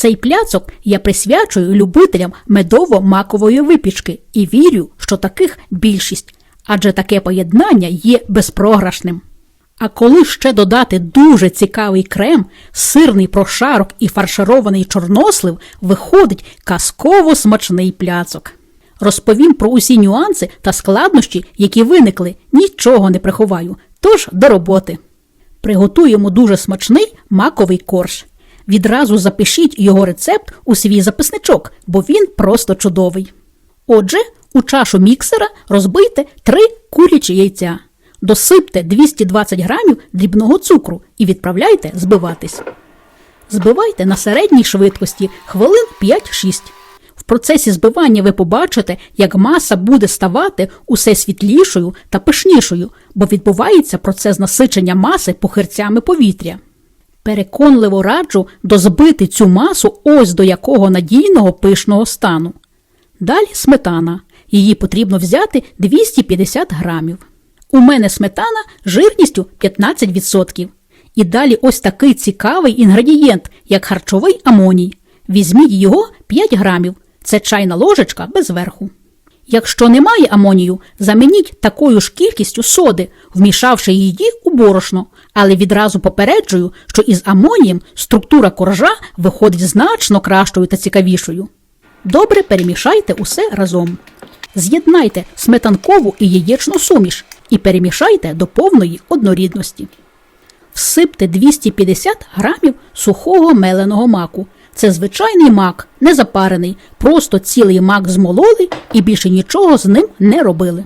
Цей пляцок я присвячую любителям медово-макової випічки і вірю, що таких більшість, адже таке поєднання є безпрограшним. А коли ще додати дуже цікавий крем, сирний прошарок і фарширований чорнослив, виходить казково смачний пляцок. Розповім про усі нюанси та складнощі, які виникли, нічого не приховаю. Тож до роботи. Приготуємо дуже смачний маковий корж. Відразу запишіть його рецепт у свій записничок, бо він просто чудовий. Отже, у чашу міксера розбийте 3 курячі яйця. Досипте 220 грамів дрібного цукру і відправляйте збиватись. Збивайте на середній швидкості хвилин 5-6. В процесі збивання ви побачите, як маса буде ставати усе світлішою та пишнішою, бо відбувається процес насичення маси похирцями повітря. Переконливо раджу дозбити цю масу ось до якого надійного пишного стану. Далі сметана. Її потрібно взяти 250 грамів. У мене сметана жирністю 15%. І далі ось такий цікавий інгредієнт, як харчовий амоній. Візьміть його 5 грамів. Це чайна ложечка без верху. Якщо немає амонію, замініть такою ж кількістю соди, вмішавши її борошно, але відразу попереджую, що із амонієм структура коржа виходить значно кращою та цікавішою. Добре перемішайте усе разом. З'єднайте сметанкову і яєчну суміш і перемішайте до повної однорідності. Всипте 250 грамів сухого меленого маку. Це звичайний мак, не запарений, просто цілий мак змололи і більше нічого з ним не робили.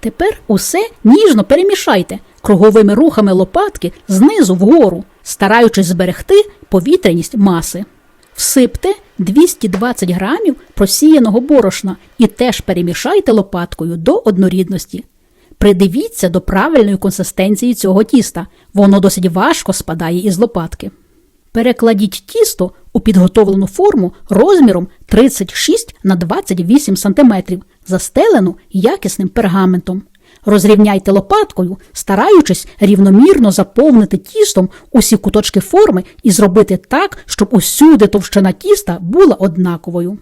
Тепер усе ніжно перемішайте круговими рухами лопатки знизу вгору, стараючись зберегти повітряність маси. Всипте 220 грамів просіяного борошна і теж перемішайте лопаткою до однорідності. Придивіться до правильної консистенції цього тіста, воно досить важко спадає із лопатки. Перекладіть тісто у підготовлену форму розміром 36 на 28 см, застелену якісним пергаментом. Розрівняйте лопаткою, стараючись рівномірно заповнити тістом усі куточки форми і зробити так, щоб усюди товщина тіста була однаковою.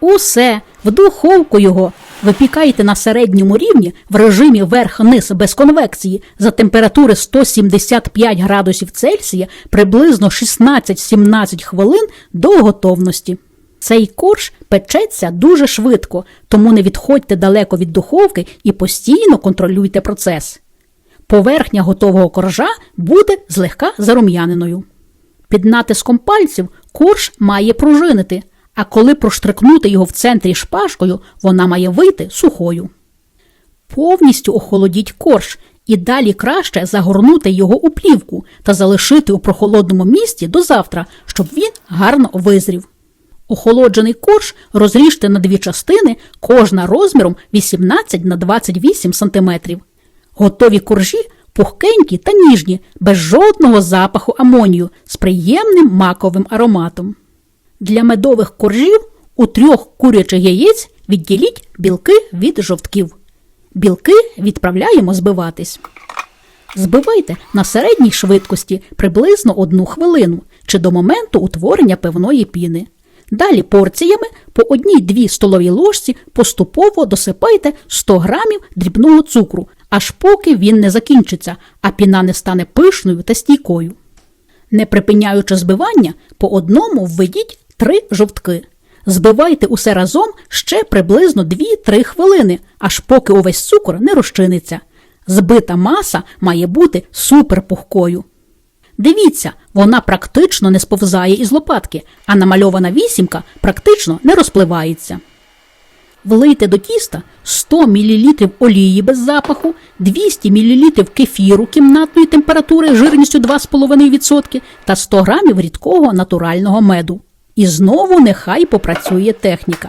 Усе в духовку його випікайте на середньому рівні в режимі верх-низ без конвекції за температури 175 градусів Цельсія приблизно 16-17 хвилин до готовності. Цей корж печеться дуже швидко, тому не відходьте далеко від духовки і постійно контролюйте процес. Поверхня готового коржа буде злегка зарум'яненою. Під натиском пальців корж має пружинити, а коли проштрикнути його в центрі шпажкою, вона має вийти сухою. Повністю охолодіть корж і далі краще загорнути його у плівку та залишити у прохолодному місці до завтра, щоб він гарно визрів. Охолоджений корж розріжте на дві частини, кожна розміром 18 на 28 см. Готові коржі пухкенькі та ніжні, без жодного запаху амонію з приємним маковим ароматом. Для медових коржів у трьох курячих яєць відділіть білки від жовтків. Білки відправляємо збиватись. Збивайте на середній швидкості приблизно одну хвилину чи до моменту утворення певної піни. Далі порціями по одній-дві столові ложці поступово досипайте 100 грамів дрібного цукру, аж поки він не закінчиться, а піна не стане пишною та стійкою. Не припиняючи збивання, по одному введіть три жовтки. Збивайте усе разом ще приблизно 2-3 хвилини, аж поки увесь цукор не розчиниться. Збита маса має бути суперпухкою. Дивіться, вона практично не сповзає із лопатки, а намальована вісімка практично не розпливається. Влийте до тіста 100 мл олії без запаху, 200 мл кефіру кімнатної температури жирністю 2,5% та 100 г рідкого натурального меду. І знову нехай попрацює техніка.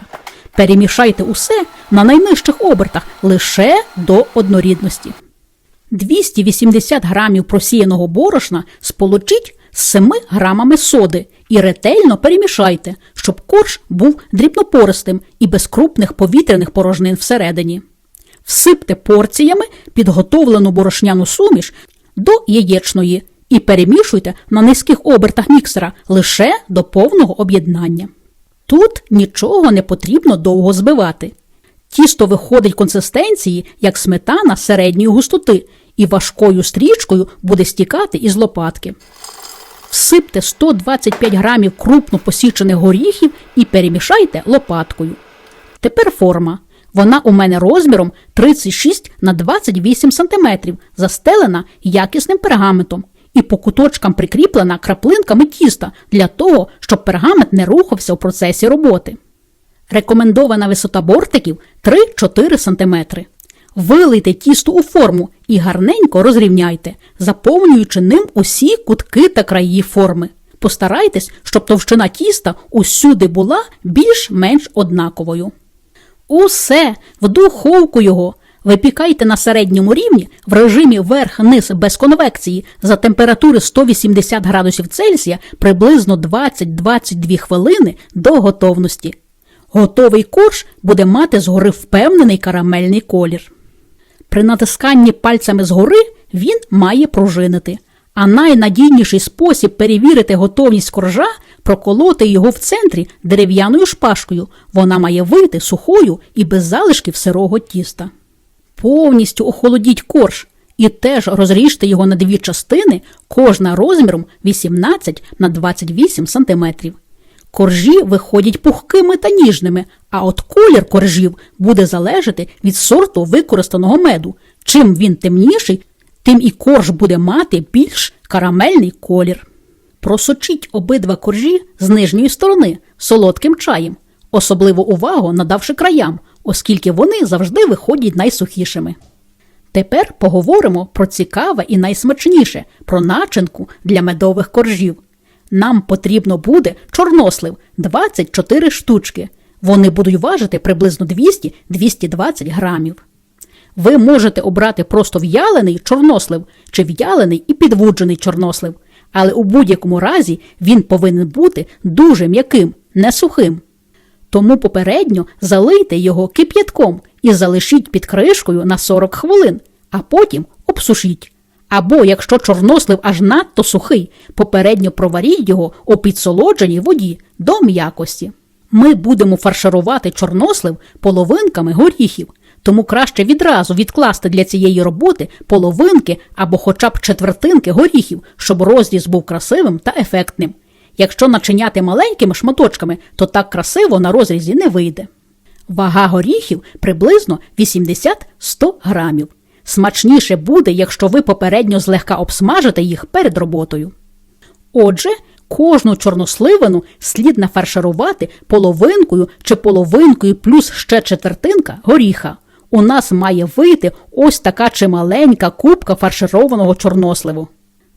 Перемішайте усе на найнижчих обертах лише до однорідності. 280 грамів просіяного борошна сполучіть з 7 грамами соди і ретельно перемішайте, щоб корж був дрібнопористим і без крупних повітряних порожнин всередині. Всипте порціями підготовлену борошняну суміш до яєчної і перемішуйте на низьких обертах міксера лише до повного об'єднання. Тут нічого не потрібно довго збивати. Тісто виходить консистенції, як сметана середньої густоти, і важкою стрічкою буде стікати із лопатки. Всипте 125 грамів крупно посічених горіхів і перемішайте лопаткою. Тепер форма. Вона у мене розміром 36 на 28 см, застелена якісним пергаментом і по куточкам прикріплена краплинками тіста для того, щоб пергамент не рухався у процесі роботи. Рекомендована висота бортиків 3-4 см. Вилийте тісто у форму і гарненько розрівняйте, заповнюючи ним усі кутки та краї форми. Постарайтесь, щоб товщина тіста усюди була більш-менш однаковою. Усе в духовку його. Випікайте на середньому рівні в режимі верх-низ без конвекції за температури 180 градусів Цельсія приблизно 20-22 хвилини до готовності. Готовий корж буде мати згори впевнений карамельний колір. При натисканні пальцями згори він має пружинити. А найнадійніший спосіб перевірити готовність коржа проколоти його в центрі дерев'яною шпажкою. Вона має вийти сухою і без залишків сирого тіста. Повністю охолодіть корж і теж розріжте його на дві частини, кожна розміром 18 на 28 см. Коржі виходять пухкими та ніжними, а от колір коржів буде залежати від сорту використаного меду. Чим він темніший, тим і корж буде мати більш карамельний колір. Просочіть обидва коржі з нижньої сторони солодким чаєм, особливу увагу надавши краям, оскільки вони завжди виходять найсухішими. Тепер поговоримо про цікаве і найсмачніше про начинку для медових коржів. Нам потрібно буде чорнослив 24 штучки. Вони будуть важити приблизно 200-220 грамів. Ви можете обрати просто в'ялений чорнослив чи в'ялений і підвуджений чорнослив, але у будь-якому разі він повинен бути дуже м'яким, не сухим. Тому попередньо залийте його кип'ятком і залишіть під кришкою на 40 хвилин, а потім обсушіть. Або, якщо чорнослив аж надто сухий, попередньо проваріть його у підсолодженій воді до м'якості. Ми будемо фарширувати чорнослив половинками горіхів, тому краще відразу відкласти для цієї роботи половинки або хоча б четвертинки горіхів, щоб розріз був красивим та ефектним. Якщо начиняти маленькими шматочками, то так красиво на розрізі не вийде. Вага горіхів приблизно 80-100 грамів. Смачніше буде, якщо ви попередньо злегка обсмажите їх перед роботою. Отже, кожну чорносливину слід нафарширувати половинкою чи половинкою плюс ще четвертинка горіха. У нас має вийти ось така чималенька кубка фаршированого чорносливу.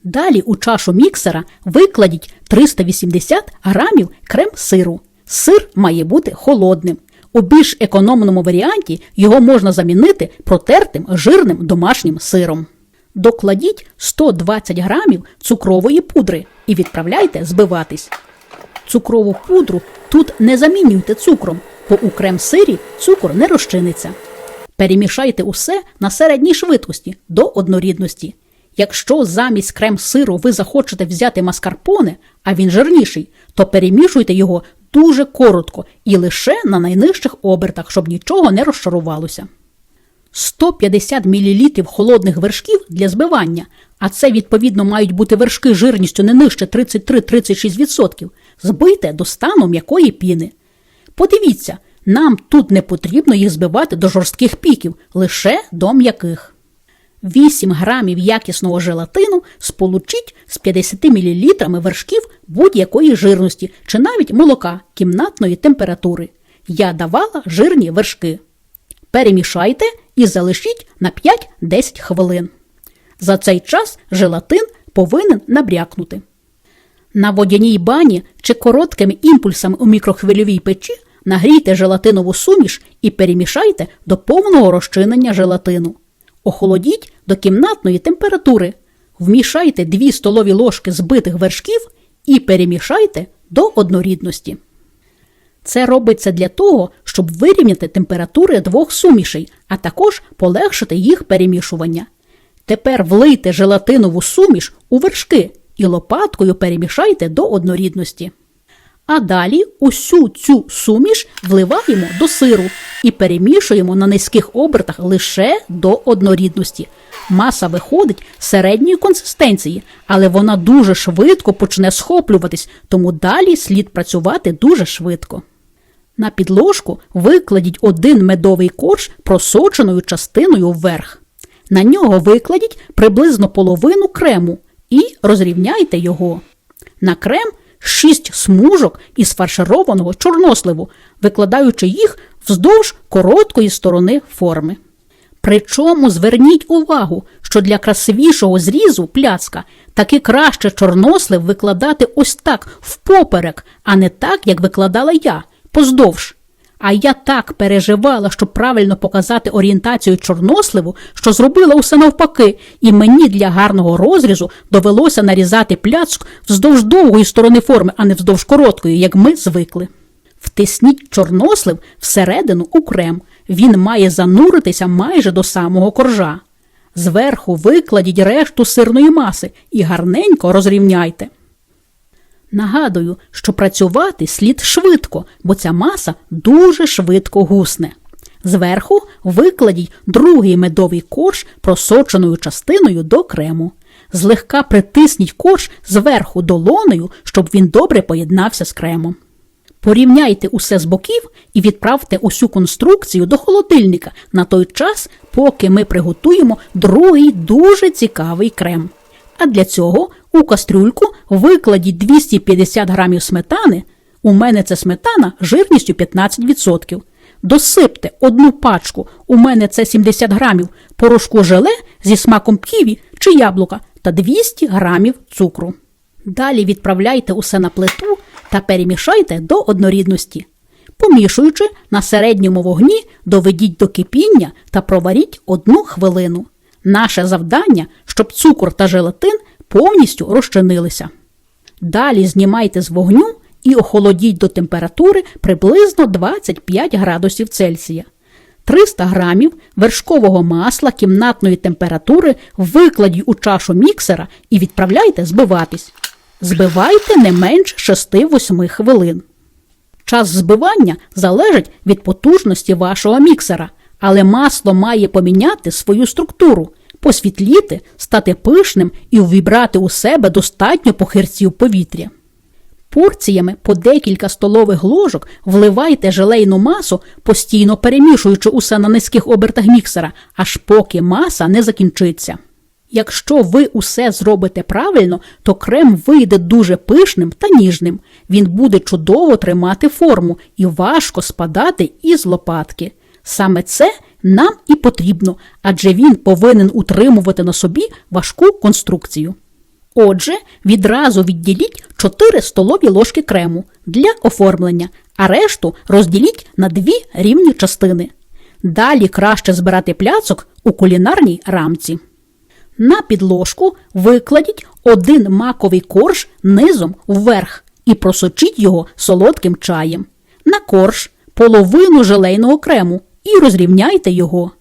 Далі у чашу міксера викладіть 380 грамів крем-сиру. Сир має бути холодним. У більш економному варіанті його можна замінити протертим жирним домашнім сиром. Докладіть 120 грамів цукрової пудри і відправляйте збиватись. Цукрову пудру тут не замінюйте цукром, бо у крем-сирі цукор не розчиниться. Перемішайте усе на середній швидкості до однорідності. Якщо замість крем-сиру ви захочете взяти маскарпоне, а він жирніший, то перемішуйте його дуже коротко і лише на найнижчих обертах, щоб нічого не розшарувалося. 150 мл холодних вершків для збивання, а це відповідно мають бути вершки жирністю не нижче 33-36%, збийте до стану м'якої піни. Подивіться, нам тут не потрібно їх збивати до жорстких піків, лише до м'яких. 8 грамів якісного желатину сполучіть з 50 мл вершків будь-якої жирності чи навіть молока кімнатної температури. Я давала жирні вершки. Перемішайте і залишіть на 5-10 хвилин. За цей час желатин повинен набрякнути. На водяній бані чи короткими імпульсами у мікрохвильовій печі нагрійте желатинову суміш і перемішайте до повного розчинення желатину. Охолодіть до кімнатної температури. Вмішайте 2 столові ложки збитих вершків і перемішайте до однорідності. Це робиться для того, щоб вирівняти температури двох сумішей, а також полегшити їх перемішування. Тепер влийте желатинову суміш у вершки і лопаткою перемішайте до однорідності. А далі усю цю суміш вливаємо до сиру і перемішуємо на низьких обертах лише до однорідності. Маса виходить середньої консистенції, але вона дуже швидко почне схоплюватись, тому далі слід працювати дуже швидко. На підложку викладіть один медовий корж просоченою частиною вверх. На нього викладіть приблизно половину крему і розрівняйте його. На крем 6 смужок із фаршированого чорносливу, викладаючи їх вздовж короткої сторони форми. Причому зверніть увагу, що для красивішого зрізу пляцка таки краще чорнослив викладати ось так впоперек, а не так, як викладала я, поздовж. А я так переживала, щоб правильно показати орієнтацію чорносливу, що зробила усе навпаки, і мені для гарного розрізу довелося нарізати пляцк вздовж довгої сторони форми, а не вздовж короткої, як ми звикли. Втисніть чорнослив всередину у крем. Він має зануритися майже до самого коржа. Зверху викладіть решту сирної маси і гарненько розрівняйте. Нагадую, що працювати слід швидко, бо ця маса дуже швидко гусне. Зверху викладіть другий медовий корж просоченою частиною до крему. Злегка притисніть корж зверху долонею, щоб він добре поєднався з кремом. Порівняйте усе з боків і відправте усю конструкцію до холодильника на той час, поки ми приготуємо другий дуже цікавий крем. А для цього у кастрюльку викладіть 250 грамів сметани. У мене це сметана жирністю 15%. Досипте одну пачку, у мене це 70 грамів порошку желе зі смаком ківі чи яблука та 200 грамів цукру. Далі відправляйте усе на плиту та перемішайте до однорідності. Помішуючи на середньому вогні, доведіть до кипіння та проваріть одну хвилину. Наше завдання, щоб цукор та желатин повністю розчинилися. Далі знімайте з вогню і охолодіть до температури приблизно 25 градусів Цельсія. 300 грамів вершкового масла кімнатної температури викладіть у чашу міксера і відправляйте збиватись. Збивайте не менш 6-8 хвилин. Час збивання залежить від потужності вашого міксера, але масло має поміняти свою структуру, посвітліти, стати пишним і увібрати у себе достатньо похирців повітря. Порціями по декілька столових ложок вливайте желейну масу, постійно перемішуючи усе на низьких обертах міксера, аж поки маса не закінчиться. Якщо ви усе зробите правильно, то крем вийде дуже пишним та ніжним. Він буде чудово тримати форму і важко спадати із лопатки. Саме це нам і потрібно, адже він повинен утримувати на собі важку конструкцію. Отже, відразу відділіть 4 столові ложки крему для оформлення, а решту розділіть на дві рівні частини. Далі краще збирати пляцок у кулінарній рамці. На підложку викладіть один маковий корж низом вверх і просочіть його солодким чаєм. На корж половину желейного крему і розрівняйте його.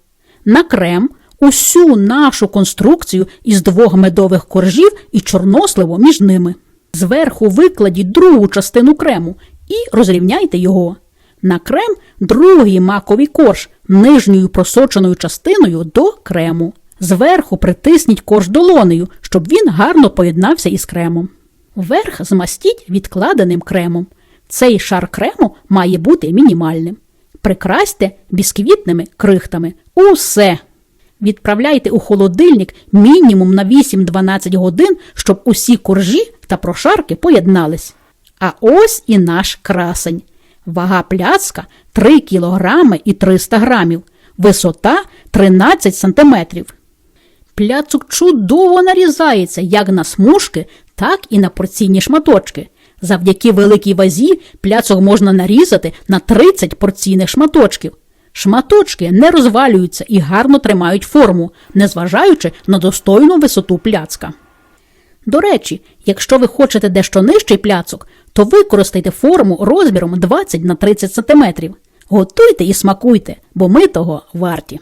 На крем усю нашу конструкцію із двох медових коржів і чорносливо між ними. Зверху викладіть другу частину крему і розрівняйте його. На крем другий маковий корж нижньою просоченою частиною до крему. Зверху притисніть корж долонею, щоб він гарно поєднався із кремом. Верх змастіть відкладеним кремом. Цей шар крему має бути мінімальним. Прикрасьте бісквітними крихтами. Усе. Відправляйте у холодильник мінімум на 8-12 годин, щоб усі коржі та прошарки поєднались. А ось і наш красень. Вага пляцка 3 кг і 300 грамів, висота 13 см. Пляцок чудово нарізається як на смужки, так і на порційні шматочки. Завдяки великій вазі пляцок можна нарізати на 30 порційних шматочків. Шматочки не розвалюються і гарно тримають форму, незважаючи на достойну висоту пляцка. До речі, якщо ви хочете дещо нижчий пляцок, то використайте форму розміром 20 на 30 см. Готуйте і смакуйте, бо ми того варті.